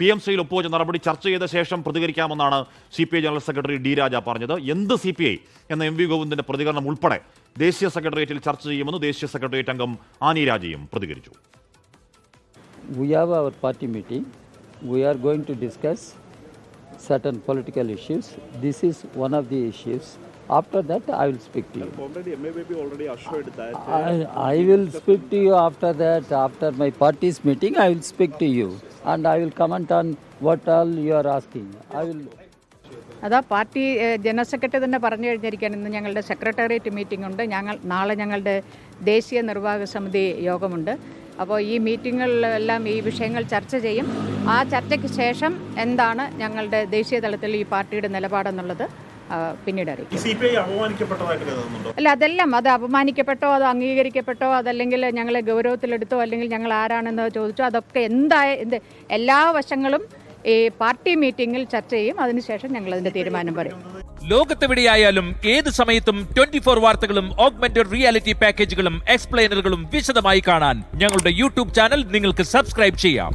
P M സിയിൽ ഒപ്പുവെച്ച നടപടി ചർച്ച ചെയ്ത ശേഷം പ്രതികരിക്കാമെന്നാണ് C P I general secretary D Raja പറഞ്ഞത് എന്ത് സി പി ഐ എന്ന എം വി ഗോവിന്ദന്റെ പ്രതികരണം ഉൾപ്പെടെ ദേശീയ സെക്രട്ടേറിയറ്റിൽ ചർച്ച ചെയ്യുമെന്ന് ദേശീയ സെക്രട്ടേറിയറ്റ് അംഗം ആനി രാജയും പ്രതികരിച്ചു we have our party meeting. We are going to discuss certain political issues. This is one of the issues. After that, I will speak to you. Already, MABB already assured that. I, I will speak to you after that. After my party's meeting, I will speak to you. And I will comment on what all you are asking. I will. അതാ party general secretary തന്നെ പറഞ്ഞു കഴിഞ്ഞിരിക്കുകയാണ് ഇന്ന് ഞങ്ങളുടെ secretariat meeting ഉണ്ട് ഞങ്ങൾ നാളെ ഞങ്ങളുടെ ദേശീയ നിർവാഹക സമിതി യോഗമുണ്ട് അപ്പോൾ ഈ മീറ്റിങ്ങുകളിലെല്ലാം ഈ വിഷയങ്ങൾ ചർച്ച ചെയ്യും ആ ചർച്ചയ്ക്ക് ശേഷം എന്താണ് ഞങ്ങളുടെ ദേശീയ തലത്തിൽ ഈ പാർട്ടിയുടെ നിലപാടെന്നുള്ളത് പിന്നീട് അറിയിക്കും. അല്ല അതെല്ലാം അത് അപമാനിക്കപ്പെട്ടോ അത് അംഗീകരിക്കപ്പെട്ടോ അതല്ലെങ്കിൽ ഞങ്ങളെ ഗൗരവത്തിലെടുത്തോ അല്ലെങ്കിൽ ഞങ്ങൾ ആരാണെന്ന് ചോദിച്ചോ അതൊക്കെ എന്തായ എന്ത് എല്ലാ വശങ്ങളും ഈ പാർട്ടി മീറ്റിംഗിൽ ചർച്ച ചെയ്യും. അതിനുശേഷം ഞങ്ങൾ അതിന്റെ തീരുമാനം പറയും. ലോകത്തെവിടെയായാലും ഏത് സമയത്തും ട്വന്റി ഫോർ വാർത്തകളും ഓഗ്മെന്റഡ് റിയാലിറ്റി പാക്കേജുകളും എക്സ്പ്ലെയിനറുകളും വിശദമായി കാണാൻ ഞങ്ങളുടെ യൂട്യൂബ് ചാനൽ നിങ്ങൾക്ക് സബ്സ്ക്രൈബ് ചെയ്യാം.